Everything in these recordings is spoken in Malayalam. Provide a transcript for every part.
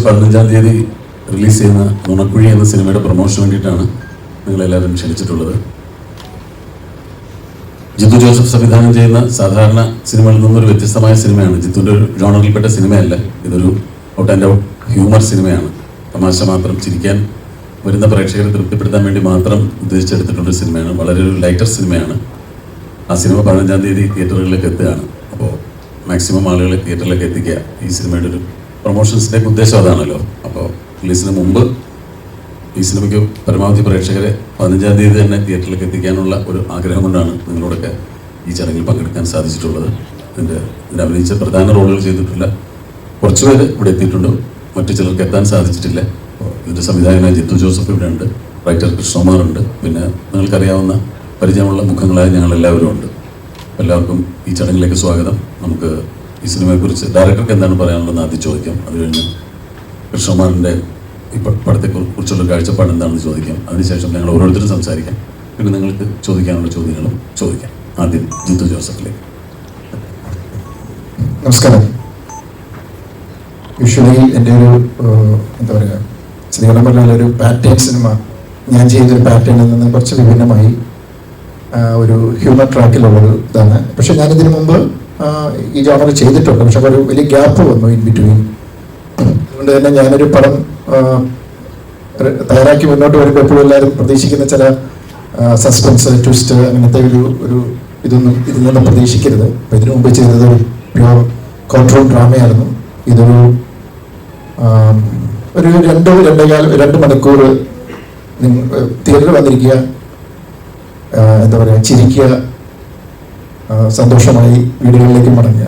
പതിനഞ്ചാം തീയതി റിലീസ് ചെയ്യുന്ന നുണക്കുഴി എന്ന സിനിമയുടെ പ്രൊമോഷന് വേണ്ടിയിട്ടാണ് നിങ്ങളെല്ലാവരും ക്ഷണിച്ചിട്ടുള്ളത്. ജിത്തു ജോസഫ് സംവിധാനം ചെയ്യുന്ന സാധാരണ സിനിമകളിൽ നിന്നൊരു വ്യത്യസ്തമായ സിനിമയാണ്. ജിത്തുവിന്റെ ഒരു ജോണറിൽപ്പെട്ട സിനിമയല്ല ഇതൊരു ഔട്ട് ആൻഡ് ഔട്ട് ഹ്യൂമർ സിനിമയാണ്. തമാശ മാത്രം ചിരിക്കാൻ വരുന്ന പ്രേക്ഷകരെ തൃപ്തിപ്പെടുത്താൻ വേണ്ടി മാത്രം ഉദ്ദേശിച്ചെടുത്തിട്ടുള്ള ഒരു സിനിമയാണ്. വളരെ ഒരു ലൈറ്റർ സിനിമയാണ്. ആ സിനിമ പതിനഞ്ചാം തീയതി തിയേറ്ററുകളിലേക്ക് എത്തുകയാണ്. അപ്പോൾ മാക്സിമം ആളുകളെ തിയേറ്ററിലേക്ക് എത്തിക്കുക ഈ സിനിമയുടെ ഒരു പ്രൊമോഷൻസിന്റെ ഉദ്ദേശം അതാണല്ലോ. അപ്പോൾ റിലീസിന് മുമ്പ് ഈ സിനിമയ്ക്ക് പരമാവധി പ്രേക്ഷകരെ പതിനഞ്ചാം തീയതി തന്നെ തിയേറ്ററിലേക്ക് എത്തിക്കാനുള്ള ഒരു ആഗ്രഹം കൊണ്ടാണ് നിങ്ങളോടൊക്കെ ഈ ചടങ്ങിൽ പങ്കെടുക്കാൻ സാധിച്ചിട്ടുള്ളത്. ഇതിന്റെ ഇതിൽ അഭിനയിച്ച പ്രധാന റോളുകൾ ചെയ്തിട്ടില്ല കുറച്ചുപേര് ഇവിടെ എത്തിയിട്ടുണ്ട്. മറ്റു ചിലർക്ക് എത്താൻ സാധിച്ചിട്ടില്ല. ഇതിന്റെ സംവിധായകനായ ജിത്തു ജോസഫ് ഇവിടെ ഉണ്ട്. റൈറ്റർ കൃഷ്ണകുമാർ ഉണ്ട്. പിന്നെ നിങ്ങൾക്കറിയാവുന്ന പരിചയമുള്ള മുഖങ്ങളായ ഞങ്ങൾ എല്ലാവരും ഉണ്ട്. എല്ലാവർക്കും ഈ ചടങ്ങിലേക്ക് സ്വാഗതം. നമുക്ക് ഈ സിനിമയെക്കുറിച്ച് ഡയറക്ടർക്ക് എന്താണ് പറയാനുള്ളതെന്ന് ആദ്യം ചോദിക്കാം. അത് കഴിഞ്ഞ് കൃഷ്ണകുമാറിന്റെ ഈ പടത്തെ കുറിച്ചുള്ള കാഴ്ചപ്പാട് എന്താണെന്ന് ചോദിക്കാം. അതിനുശേഷം ഞങ്ങൾ ഓരോരുത്തരും സംസാരിക്കാം. പിന്നെ നിങ്ങൾക്ക് ചോദിക്കാനുള്ള ചോദ്യങ്ങളും ചോദിക്കാം. ആദ്യം ജിത്തു ജോസഫിലേക്ക്. നമസ്കാരം. യൂഷ്വലി എന്റെ ഒരു എന്താ പറയുക ശ്രീകണ്ഠൻ പറഞ്ഞാൽ ഒരു പാറ്റേൺ സിനിമ. ഞാൻ ചെയ്തൊരു പാറ്റേണിൽ നിന്ന് കുറച്ച് വിഭിന്നമായി ഒരു ഹ്യൂമർ ട്രാക്കിലുള്ളൊരു ഇതാണ് പക്ഷെ ഞാനിതിനു മുമ്പ് ഈ ജോണർ ചെയ്തിട്ടുണ്ട്. പക്ഷെ ഒരു വലിയ ഗ്യാപ്പ് വന്നു ഇൻ ബിറ്റ്വീൻ അതുകൊണ്ട് തന്നെ ഞാനൊരു പടം തയ്യാറാക്കി മുന്നോട്ട് വരുമ്പോൾ എപ്പോഴും എല്ലാവരും പ്രതീക്ഷിക്കുന്ന ചില സസ്പെൻസ് ട്വിസ്റ്റ് അങ്ങനത്തെ ഒരു ഒരു ഇതൊന്നും ഇതിൽ നിന്നും പ്രതീക്ഷിക്കരുത്. അപ്പം ഇതിനു മുമ്പ് ചെയ്തത് ഒരു പ്യുവർ കോൺട്രോൾ ഡ്രാമയായിരുന്നു ഇതൊരു ഒരു രണ്ടോ രണ്ടേകാൽ രണ്ട് മണിക്കൂർ തിയേറ്ററിൽ വന്നിരിക്കുക എന്താ പറയുക ചിരിക്കുക സന്തോഷമായി വീടുകളിലേക്ക് മടങ്ങുക.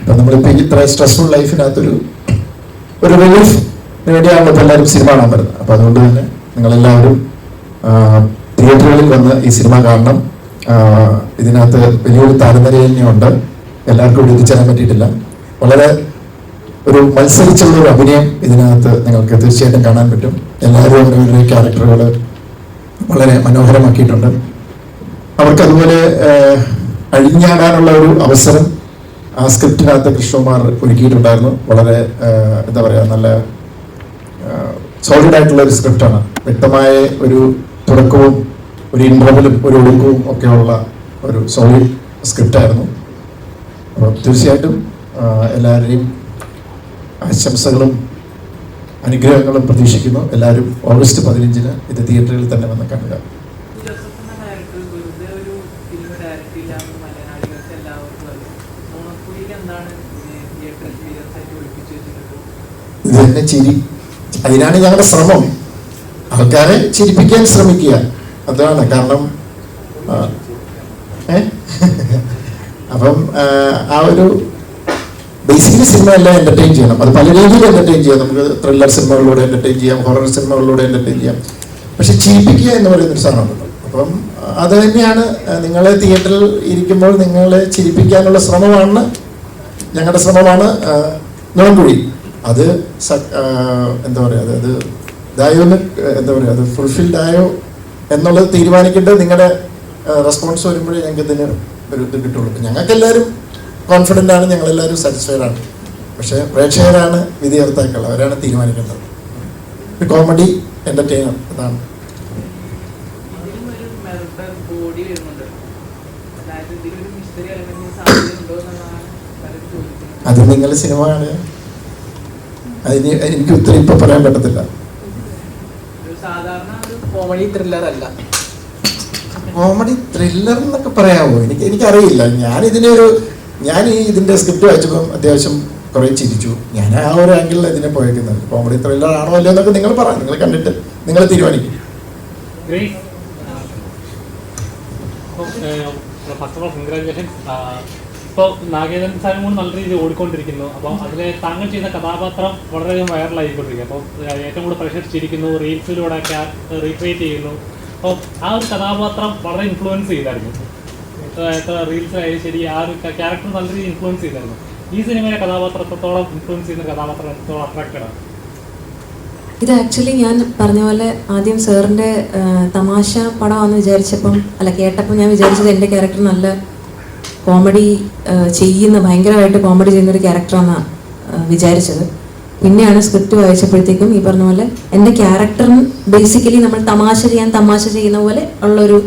അപ്പം നമ്മളിപ്പോൾ ഇത്ര സ്ട്രെസ്ഫുൾ ലൈഫിനകത്തൊരു ഒരു റിലീഫ് വേണ്ടിയാണ് ഇപ്പോൾ എല്ലാവരും സിനിമ കാണാൻ വരുന്നത്. അപ്പോൾ അതുകൊണ്ട് തന്നെ നിങ്ങളെല്ലാവരും തിയേറ്ററുകളിൽ വന്ന് ഈ സിനിമ കാണണം. ഇതിനകത്ത് വലിയൊരു താരനിരയുണ്ട് എല്ലാവർക്കും ഇവിടെ എത്തിച്ചേരാൻ പറ്റിയിട്ടില്ല. വളരെ ഒരു മത്സരിച്ചുള്ള ഒരു അഭിനയം ഇതിനകത്ത് നിങ്ങൾക്ക് തീർച്ചയായിട്ടും കാണാൻ പറ്റും. എല്ലാവരും അവരവരുടെ ക്യാരക്ടറുകൾ വളരെ മനോഹരമാക്കിയിട്ടുണ്ട്. അവർക്ക് അതുപോലെ അഴിഞ്ഞാടാനുള്ള ഒരു അവസരം ആ സ്ക്രിപ്റ്റിനകത്ത് കൃഷ്ണകുമാർ ഒരുക്കിയിട്ടുണ്ടായിരുന്നു. വളരെ എന്താ പറയുക നല്ല സോളിഡ് ആയിട്ടുള്ള ഒരു സ്ക്രിപ്റ്റാണ്. വ്യക്തമായ ഒരു തുടക്കവും ഒരു ഇന്റർവലും ഒരു ഒഴുക്കവും ഒക്കെയുള്ള ഒരു സോളിഡ് സ്ക്രിപ്റ്റായിരുന്നു. അപ്പോൾ തീർച്ചയായിട്ടും എല്ലാവരുടെയും ആശംസകളും അനുഗ്രഹങ്ങളും പ്രതീക്ഷിക്കുന്നു. എല്ലാവരും ഓഗസ്റ്റ് പതിനഞ്ചിന് ഇത് തിയേറ്ററിൽ തന്നെ വന്ന് കാണുക ജോസഫ് എന്ന ഡയറക്ടർ വെറുതെ ഒരു ഫിലിം എല്ലാവർക്കും എക്സ്പീരിയൻസ് ആയിട്ട് ഒളിപ്പിച്ചു വെച്ചിട്ടുള്ളത്? ഇത് ചിരി അതിനാണ് ഞങ്ങളുടെ ശ്രമം. ആൾക്കാരെ ചിരിപ്പിക്കാൻ ശ്രമിക്കുക. അതാണ് കാരണം അപ്പം ആ, ഒരു ബേസിക്കലി സിനിമ എല്ലാം എന്റർടൈൻ ചെയ്യണം. അത് പല രീതിയിൽ എന്റർടൈൻ ചെയ്യാം. നമുക്ക് ത്രില്ലർ സിനിമകളിലൂടെ എന്റർടൈൻ ചെയ്യാം ഹൊറർ സിനിമകളിലൂടെ എന്റർടൈൻ ചെയ്യാം. പക്ഷെ ചിരിപ്പിക്കുക എന്ന് പറയുന്ന ഒരു സാധനമുണ്ടല്ലോ. അപ്പം അത് തന്നെയാണ് നിങ്ങൾ തിയേറ്ററിൽ ഇരിക്കുമ്പോൾ നിങ്ങളെ ചിരിപ്പിക്കാനുള്ള ശ്രമമാണ് ഞങ്ങളുടെ ശ്രമമാണ് നോൺകുഴി അത് എന്താ പറയുക അത് അത് എന്താ പറയുക അത് ഫുൾഫിൽഡ് ആയോ എന്നുള്ളത് തീരുമാനിക്കേണ്ടത് നിങ്ങളുടെ റെസ്പോൺസ് വരുമ്പോഴേ ഞങ്ങൾക്ക് ഇതിന് ഒരു ഇത് കിട്ടുള്ളൂ. ഞങ്ങൾക്കെല്ലാവരും കോൺഫിഡന്റ് ആണ് ഞങ്ങളെല്ലാവരും സാറ്റിസ്ഫൈഡ് ആണ്. പക്ഷേ പ്രേക്ഷകരാണ് വിധികർത്താക്കൾ അവരാണ് തീരുമാനിക്കേണ്ടത്. കോമഡി എന്റർടൈനർ അതാണ് മെർഡർ ബോഡി വരുന്നുണ്ട്. അതായത് ഇതിലൊരു മിസ്റ്ററി എലമെന്റ് സാധ്യത ഉണ്ടോ എന്നുള്ളതാണ് പലരും ചോദിക്കുന്നത് അത് നിങ്ങൾ സിനിമ കാണുക അതിന് എനിക്ക് ഉത്തരം ഇപ്പൊ പറയാൻ പറ്റത്തില്ല. ഒരു സാധാരണ ഒരു കോമഡി ത്രില്ലർ അല്ല. കോമഡി ത്രില്ലർ എന്നൊക്കെ പറയാമോ എനിക്ക് എനിക്കറിയില്ല. ഞാൻ ഇതിനൊരു ഞാൻ ഈ ഇതിന്റെ സ്ക്രിപ്റ്റ് വായിച്ചപ്പോൾ അത്യാവശ്യം കുറെ ചിരിച്ചു. ഞാൻ ആ ഒരു ആംഗിളിൽ ഇതിനെ പോയേക്കുന്നത്. കോമഡി ത്രില്ലർ ആണോ അല്ലയോ എന്നൊക്കെ നിങ്ങൾ പറ. നിങ്ങൾ കണ്ടിട്ട് നിങ്ങൾ തീരുമാനിക്കും. ഫസ്റ്റ് ഓഫ് ഓൾ കൺഗ്രാജുലേഷൻസ് ഇപ്പോൾ നാഗേന്ദ്രൻ സാറും കൂടി നല്ല രീതിയിൽ ഓടിക്കൊണ്ടിരിക്കുന്നു. അപ്പോൾ അതിൽ താങ്കൾ ചെയ്യുന്ന കഥാപാത്രം വളരെയധികം വൈറലായിക്കൊണ്ടിരിക്കുന്നു അപ്പോൾ ഏറ്റവും കൂടുതൽ പ്രശംസിച്ചിരിക്കുന്നു റീൽസിലൂടെ റീൽസിലൂടെ റീക്രിയേറ്റ് ചെയ്യുന്നു. അപ്പോൾ ആ ഒരു കഥാപാത്രം വളരെ ഇൻഫ്ലുവൻസ് ചെയ്തായിരുന്നു. റീൽസിലായാലും ശരി ആ ഒരു ക്യാരക്ടർ നല്ല രീതിയിൽ ഇൻഫ്ലുവൻസ് ചെയ്തായിരുന്നു. ഈ സിനിമയിലെ കഥാപാത്രത്തോളം ഇൻഫ്ലുവൻസ് ചെയ്യുന്ന കഥാപാത്രം എത്രത്തോളം അട്രാക്റ്റഡ് ആണ്? ഇത് ആക്ച്വലി ഞാൻ പറഞ്ഞ പോലെ ആദ്യം സാറിന്റെ തമാശ പടമാണെന്ന് വിചാരിച്ചപ്പം അല്ല കേട്ടപ്പോൾ ഞാൻ വിചാരിച്ചത് എന്റെ ക്യാരക്ടർ നല്ല കോമഡി ചെയ്യുന്ന ഭയങ്കരമായിട്ട് കോമഡി ചെയ്യുന്ന ഒരു ക്യാരക്ടറാണെന്നാണ് വിചാരിച്ചത്. പിന്നെയാണ് സ്ക്രിപ്റ്റ് വായിച്ചപ്പോഴത്തേക്കും ഈ പറഞ്ഞ പോലെ എന്റെ ക്യാരക്ടറും ബേസിക്കലി നമ്മൾ തമാശ ചെയ്യാൻ തമാശ ചെയ്യുന്ന പോലെ ഉള്ളൊരു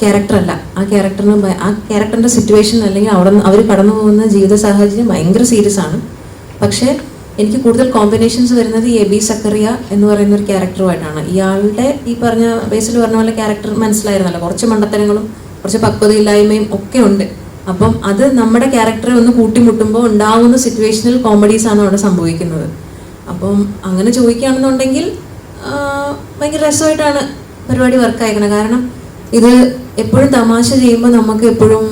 ക്യാരക്ടറല്ല ആ ക്യാരക്ടറിന് ആ ക്യാരക്ടറിന്റെ സിറ്റുവേഷൻ അല്ലെങ്കിൽ അവിടെ അവർ കടന്നു പോകുന്ന ജീവിത സാഹചര്യം ഭയങ്കര സീരിയസ് ആണ്. പക്ഷേ എനിക്ക് കൂടുതൽ കോമ്പിനേഷൻസ് വരുന്നത് ഈ ബി സക്കറിയ എന്ന് പറയുന്ന ഒരു ക്യാരക്ടറുമായിട്ടാണ് ഇയാളുടെ ഈ പറഞ്ഞ ബേസിൽ പറഞ്ഞ പോലെ ക്യാരക്ടർ മനസ്സിലായിരുന്നല്ലോ. കുറച്ച് മണ്ടത്തരങ്ങളും കുറച്ച് പക്വതയില്ലായ്മയും ഒക്കെ ഉണ്ട്. അപ്പം അത് നമ്മുടെ ക്യാരക്ടറെ ഒന്ന് കൂട്ടിമുട്ടുമ്പോൾ ഉണ്ടാകുന്ന സിറ്റുവേഷണൽ കോമഡീസ് ആണ് അവിടെ സംഭവിക്കുന്നത്. അപ്പം അങ്ങനെ ചോദിക്കുകയാണെന്നുണ്ടെങ്കിൽ ഭയങ്കര രസമായിട്ടാണ് പരിപാടി വർക്ക് ആയിരിക്കണം കാരണം ഇത് എപ്പോഴും തമാശ ചെയ്യുമ്പോൾ നമുക്ക് എപ്പോഴും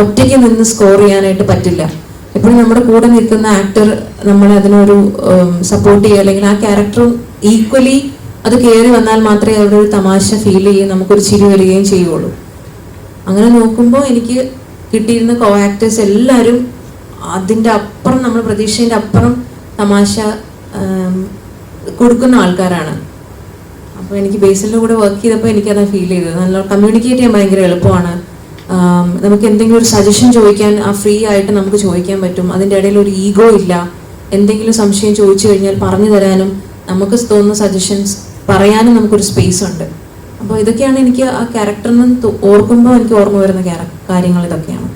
ഒറ്റയ്ക്ക് നിന്ന് സ്കോർ ചെയ്യാനായിട്ട് പറ്റില്ല. എപ്പോഴും നമ്മുടെ കൂടെ നിൽക്കുന്ന ആക്ടർ നമ്മളെ അതിനൊരു സപ്പോർട്ട് ചെയ്യുക. അല്ലെങ്കിൽ ആ ക്യാരക്ടറും ഈക്വലി അത് കയറി വന്നാൽ മാത്രമേ അവിടെ ഒരു തമാശ ഫീൽ ചെയ്യുകയും നമുക്കൊരു ചിരി വരികയും ചെയ്യുള്ളൂ. അങ്ങനെ നോക്കുമ്പോൾ എനിക്ക് കിട്ടിയിരുന്ന കോ ആക്ടേഴ്സ് എല്ലാവരും അതിന്റെ അപ്പുറം നമ്മൾ പ്രതീക്ഷേന്റെ അപ്പുറം തമാശ കൊടുക്കുന്ന ആൾക്കാരാണ്. അപ്പോൾ എനിക്ക് ബേസിന്റെ കൂടെ വർക്ക് ചെയ്തപ്പോൾ എനിക്കതാണ് ഫീൽ ചെയ്തത്. നല്ല കമ്മ്യൂണിക്കേറ്റ് ചെയ്യാൻ ഭയങ്കര എളുപ്പമാണ്. നമുക്ക് എന്തെങ്കിലും ഒരു സജഷൻ ചോദിക്കാൻ ആ ഫ്രീ ആയിട്ട് നമുക്ക് ചോദിക്കാൻ പറ്റും. അതിന്റെ ഇടയിൽ ഒരു ഈഗോ ഇല്ല. എന്തെങ്കിലും സംശയം ചോദിച്ചു കഴിഞ്ഞാൽ പറഞ്ഞു തരാനും നമുക്ക് തോന്നുന്ന സജഷൻസ് പറയാനും നമുക്കൊരു സ്പേസ് ഉണ്ട്. അപ്പോൾ ഇതൊക്കെയാണ് എനിക്ക് ആ ക്യാരക്ടറിന് ഓർക്കുമ്പോൾ എനിക്ക് ഓർമ്മ വരുന്ന കാര്യങ്ങൾ ഇതൊക്കെയാണ്.